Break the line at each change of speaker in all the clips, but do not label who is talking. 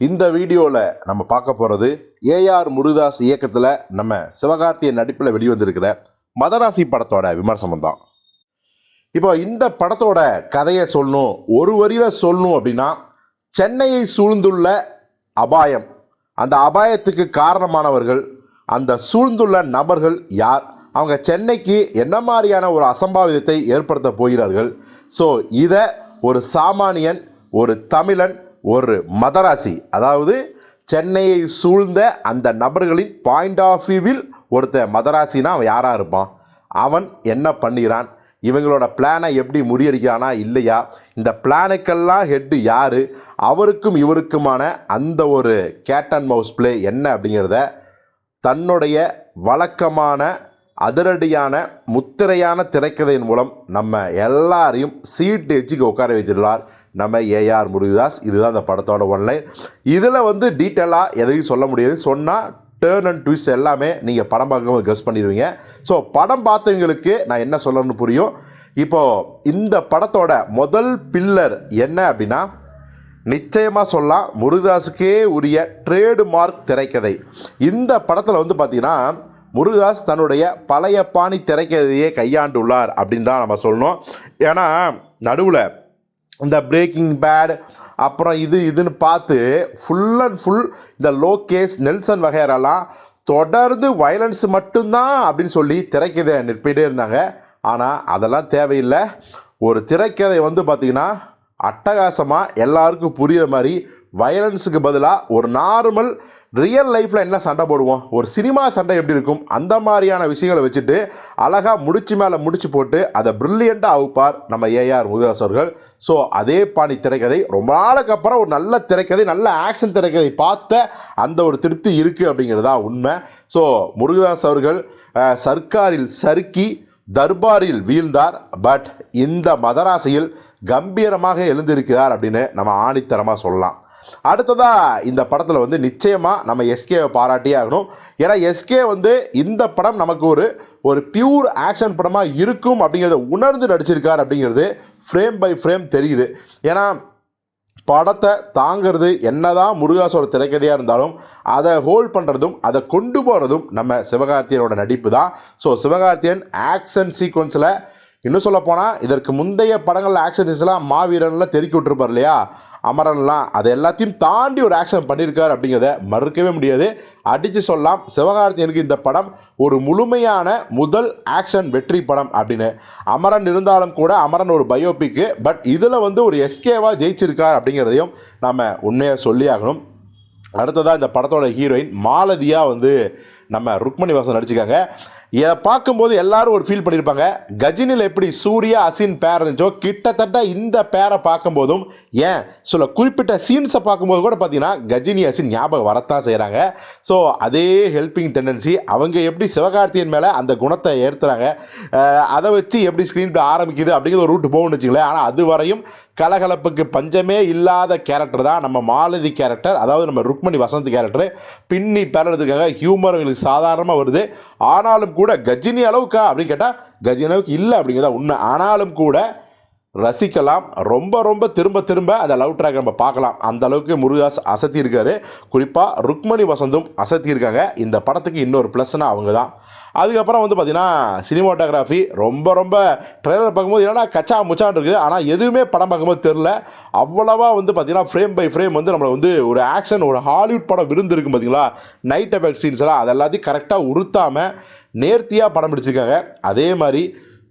இந்த வீடியோவில் நம்ம பார்க்க போகிறது ஏஆர் முருகதாஸ் இயக்கத்தில் நம்ம சிவகார்த்திய நடிப்பில் வெளிவந்திருக்கிற மதராசி படத்தோட விமர்சனம் தான். இப்போ இந்த படத்தோட கதையை சொல்லணும் ஒரு வரியில் சொல்லணும் அப்படின்னா சென்னையை சூழ்ந்துள்ள அபாயம் அந்த அபாயத்துக்கு காரணமானவர்கள் அந்த சூழ்ந்துள்ள நபர்கள் யார்? அவங்க சென்னைக்கு என்ன மாதிரியான ஒரு அசம்பாவிதத்தை ஏற்படுத்த போகிறார்கள்? ஸோ இதை ஒரு சாமானியன் ஒரு தமிழன் ஒரு மதராசி. அதாவது சென்னையை சூழ்ந்த அந்த நபர்களின் பாயிண்ட் ஆஃப் வியூவில் ஒருத்தன் மதராசினா அவன் யாராக இருப்பான்? அவன் என்ன பண்ணுகிறான் இவங்களோட பிளானை எப்படி முறியடிக்கிறானா இல்லையா? இந்த பிளானுக்கெல்லாம் ஹெட்டு யார்? அவருக்கும் இவருக்குமான அந்த ஒரு கேட் அண்ட் மவுஸ் பிளே என்ன அப்படிங்கிறத தன்னுடைய வழக்கமான அதிரடியான முத்திரையான திரைக்கதையின் மூலம் நம்ம எல்லாரையும் சீட்டு எச்சுக்கு உட்கார வைத்துள்ளார் நம்ம ஏஆர் முருகதாஸ் இதுதான் அந்த படத்தோட ஒன்லைன் இதில் வந்து டீட்டெயிலாக எதையும் சொல்ல முடியாது. சொன்னால் டேர்ன் அண்ட் ட்விஸ்ட் எல்லாமே நீங்கள் படம் பார்க்கும்போது கெஸ் பண்ணிடுவீங்க. ஸோ படம் பார்த்தவங்களுக்கு நான் என்ன சொல்லணும்னு புரியும்? இப்போது இந்த படத்தோட முதல் பில்லர் என்ன அப்படின்னா நிச்சயமாக சொல்லலாம் முருகதாஸுக்கே உரிய ட்ரேடு மார்க் திரைக்கதை. இந்த படத்தில் வந்து பார்த்திங்கன்னா முருகதாஸ் தன்னுடைய பழைய பாணி திரைக்கதையை கையாண்டுள்ளார் அப்படின்னு தான் நம்ம சொல்லணும். ஏன்னா நடுவில் இந்த பிரேக்கிங் பேட் அப்புறம் இது இதுன்னு பார்த்து ஃபுல் அண்ட் ஃபுல் இந்த லோகேஷ் நெல்சன் வகையரெல்லாம் தொடர்ந்து வயலன்ஸ் மட்டும்தான் அப்படின்னு சொல்லி திரைக்கதை நிற்பிட்டே இருந்தாங்க. ஆனால் அதெல்லாம் தேவையில்லை. ஒரு திரைக்கதை வந்து பார்த்திங்கன்னா அட்டகாசமாக எல்லாருக்கும் புரிகிற மாதிரி வயலன்ஸுக்கு பதிலாக ஒரு நார்மல் ரியல் லைஃப்பில் என்ன சண்டை போடுவோம்? ஒரு சினிமா சண்டை எப்படி இருக்கும்? அந்த மாதிரியான விஷயங்களை வச்சுட்டு அழகாக முடிச்சு மேலே முடிச்சு போட்டு அதை ப்ரில்லியண்ட்டாக அவுப்பார் நம்ம ஏஆர் முருகதாஸ் அவர்கள். ஸோ அதே பாணி திரைக்கதை ரொம்ப நாளுக்கு அப்புறம் ஒரு நல்ல திரைக்கதை நல்ல ஆக்ஷன் திரைக்கதை பார்த்த அந்த ஒரு திருப்தி இருக்குது அப்படிங்கிறதா உண்மை. ஸோ முருகதாஸ் அவர்கள் சர்க்காரில் சறுக்கி தர்பாரில் வீழ்ந்தார். பட் இந்த மதராசையில் கம்பீரமாக எழுந்திருக்கிறார் அப்படின்னு நம்ம ஆணித்தரமாக சொல்லலாம். அடுத்ததாக இந்த படத்தில் வந்து நிச்சயமாக நம்ம எஸ்கேவை பாராட்டியே ஆகணும். ஏன்னா எஸ்கே வந்து இந்த படம் நமக்கு ஒரு ஒரு பியூர் ஆக்ஷன் படமாக இருக்கும் அப்படிங்கிறத உணர்ந்து நடிச்சிருக்கார் அப்படிங்கிறது ஃப்ரேம் பை ஃப்ரேம் தெரியுது. ஏன்னா படத்தை தாங்கிறது என்னதான் முருகாசோட திரைக்கதையாக இருந்தாலும் அதை ஹோல்ட் பண்ணுறதும் அதை கொண்டு போகிறதும் நம்ம சிவகார்த்தியனோட நடிப்பு தான். ஸோ சிவகார்த்தியன் ஆக்ஷன் சீக்வன்ஸில் இன்னும் சொல்ல போனால் இதற்கு முந்தைய படங்களில் ஆக்ஷன் சீன்ஸ்லாம் மாவீரன்லாம் தெருக்கி விட்டுருப்பார் இல்லையா? அமரன்லாம் அது எல்லாத்தையும் தாண்டி ஒரு ஆக்ஷன் பண்ணியிருக்கார் அப்படிங்கிறத மறுக்கவே முடியாது. அடித்து சொல்லலாம் சிவகார்த்தியனுக்கு இந்த படம் ஒரு முழுமையான முதல் ஆக்ஷன் வெற்றி படம் அப்படின்னு. அமரன் இருந்தாலும் கூட அமரன் ஒரு பயோபிக்கு பட் இதில் வந்து ஒரு எஸ்கேவாக ஜெயிச்சிருக்கார் அப்படிங்கிறதையும் நம்ம உண்மையாக சொல்லி ஆகணும். அடுத்ததாக இந்த படத்தோட ஹீரோயின் மாலதியாக வந்து நம்ம ருக்மணி வாசன் நடிச்சிருக்காங்க. பார்க்கும்போது எல்லாரும் ஒரு ஃபீல் பண்ணியிருப்பாங்க கஜினியில் எப்படி சூர்யா அசின் பேர் இருந்துச்சோ கிட்டத்தட்ட இந்த பேரை பார்க்கும்போதும் ஏன்? சில குறிப்பிட்ட சீன்ஸை பார்க்கும்போது கூட பார்த்தீங்கன்னா கஜினி அசின் ஞாபகம் வரத்தான் செய்கிறாங்க ஸோ அதே ஹெல்பிங் டெண்டன்சி அவங்க எப்படி சிவகார்த்தியன் மேலே அந்த குணத்தை ஏற்றுறாங்க அதை வச்சு எப்படி ஸ்க்ரீன் பிளே ஆரம்பிக்குது அப்படிங்கிற ஒரு ரூட் போகணும்னு வச்சுங்களேன் ஆனால் அது வரையும் கலகலப்புக்கு பஞ்சமே இல்லாத கேரக்டர் தான் நம்ம மாலதி கேரக்டர் அதாவது நம்ம ருக்மணி வசந்த் கேரக்டர் பின்னி பேரதுக்காக ஹியூமர் எங்களுக்கு சாதாரணமாக வருது. ஆனாலும் கூட கஜினி அளவுக்கா அப்படின்னு கேட்டால் கஜினி அளவுக்கு இல்லை அப்படிங்கிறத உண்மை. ஆனாலும் கூட ரசிக்கலாம். ரொம்ப ரொம்ப திரும்ப திரும்ப அந்த லவ் ட்ராக் நம்ம பார்க்கலாம். அந்த அளவுக்கு முருகாஸ் அசத்தி இருக்காரு குறிப்பாக ருக்மணி வசந்தும் அசத்தி இருக்காங்க இந்த படத்துக்கு இன்னொரு ப்ளஸ்னா அவங்க தான் அதுக்கப்புறம் வந்து பார்த்தீங்கன்னா சினிமாட்டோகிராஃபி ரொம்ப ரொம்ப ட்ரெய்லர் பார்க்கும்போது என்னடா கச்சா முச்சான் இருக்குது. ஆனால் எதுவுமே படம் பார்க்கும்போது தெரில அவ்வளவா வந்து பார்த்திங்கன்னா ஃப்ரேம் பை ஃப்ரேம் வந்து நம்மளை வந்து ஒரு ஆக்ஷன் ஒரு ஹாலிவுட் படம் விருந்து இருக்கும் பார்த்தீங்களா? நைட் எஃபெக்ட் சீன்ஸ் எல்லாம் அது எல்லாத்தையும் கரெக்டாக உறுத்தாமல் நேர்த்தியாக படம் பிடிச்சிருக்காங்க அதே மாதிரி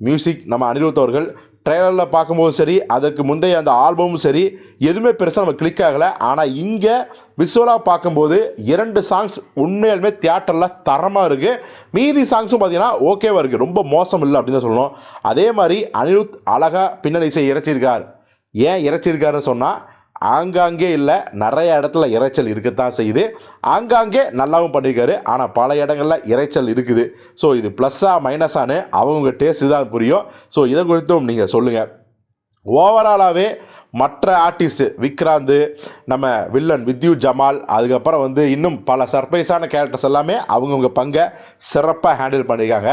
மியூசிக் நம்ம அனிருத் அவர்கள் ட்ரெய்லரில் பார்க்கும்போதும் சரி அதற்கு முந்தைய அந்த ஆல்பமும் சரி எதுவுமே பெருசாக நம்ம கிளிக் ஆகலை. ஆனால் இங்கே விசுவலாக பார்க்கும்போது இரண்டு சாங்ஸ் உண்மையாலுமே தியேட்டரில் தரமாக இருக்குது மீதி சாங்ஸும் பார்த்தீங்கன்னா ஓகேவாக இருக்குது ரொம்ப மோசம் இல்லை அப்படின்னு தான் சொல்லணும். அதே மாதிரி அனிருத் அழகாக பின்னணி இசை இறைச்சிருக்கார். ஏன் இறைச்சிருக்காருன்னு சொன்னால் ஆங்காங்கே இல்லை நிறைய இடத்துல இறைச்சல் இருக்கத்தான் செய்யுது. ஆங்காங்கே நல்லாவும் பண்ணியிருக்காரு ஆனால் பல இடங்களில் இறைச்சல் இருக்குது. ஸோ இது ப்ளஸ்ஸாக மைனஸானு அவங்க டேஸ்ட்டு தான் புரியும். ஸோ இதை குறித்தும் நீங்கள் சொல்லுங்கள் ஓவராலாகவே மற்ற ஆர்டிஸ்ட் விக்ராந்து நம்ம வில்லன் வித்யூ ஜமால் அதுக்கப்புறம் வந்து இன்னும் பல சர்ப்ரைஸான கேரக்டர்ஸ் எல்லாமே அவங்கவுங்க பங்கை சிறப்பாக ஹேண்டில் பண்ணியிருக்காங்க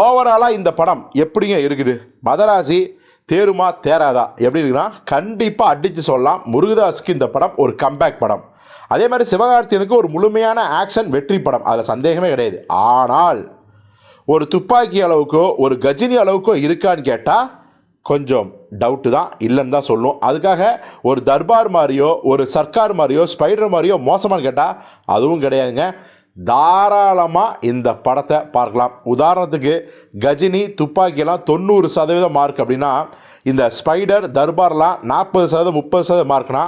ஓவராலாக இந்த படம் எப்படிங்க இருக்குது? மதராசி தேருமா தேராதா? எப்படி இருக்குன்னா கண்டிப்பாக அடித்து சொல்லலாம். முருகதாஸுக்கு இந்த படம் ஒரு கம்பேக் படம். அதே மாதிரி சிவகார்த்தியனுக்கு ஒரு முழுமையான ஆக்ஷன் வெற்றி படம். அதில் சந்தேகமே கிடையாது. ஆனால் ஒரு துப்பாக்கி அளவுக்கோ ஒரு கஜினி அளவுக்கோ இருக்கான்னு கேட்டால் கொஞ்சம் டவுட்டு தான். இல்லைன்னு தான் சொல்லணும். அதுக்காக ஒரு தர்பார் மாதிரியோ ஒரு சர்க்கார் மாதிரியோ ஸ்பைடர் மாதிரியோ மோசமானு கேட்டால் அதுவும் கிடையாதுங்க. தாராளமாக இந்த படத்தை பார்க்கலாம். உதாரணத்துக்கு கஜினி துப்பாக்கியெல்லாம் தொண்ணூறு சதவீதம் மார்க் அப்படின்னா இந்த ஸ்பைடர் தர்பார்லாம் நாற்பது சதவீதம் முப்பது சதவீதம் மார்க்னா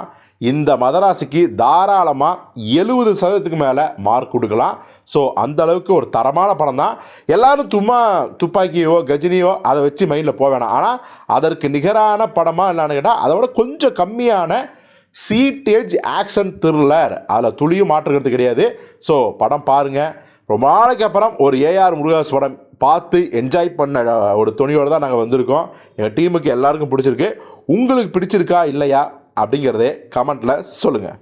இந்த மதராசிக்கு தாராளமாக எழுபது சதவீதத்துக்கு மேலே மார்க் கொடுக்கலாம். ஸோ அந்த அளவுக்கு ஒரு தரமான படம் தான். எல்லோரும் சும்மா துப்பாக்கியோ கஜினியோ அதை வச்சு மைண்டில் போக வேணாம். ஆனால் அதற்கு நிகரான படமாக என்னென்னு கேட்டால் அதை விட கொஞ்சம் கம்மியான சீட்டேஜ் ஆக்ஷன் த்ரில்லர் அதில் துளியும் மாற்றுக்கிறது கிடையாது. ஸோ படம் பாருங்கள் ரொம்ப நாளைக்கு அப்புறம் ஒரு ஏஆர் முருகாஸ் படம் பார்த்து என்ஜாய் பண்ண ஒரு துணியோடு தான் நாங்கள் வந்திருக்கோம். எங்கள் டீமுக்கு எல்லாருக்கும் பிடிச்சிருக்கு. உங்களுக்கு பிடிச்சிருக்கா இல்லையா அப்படிங்கிறதே கமெண்ட்டில் சொல்லுங்கள்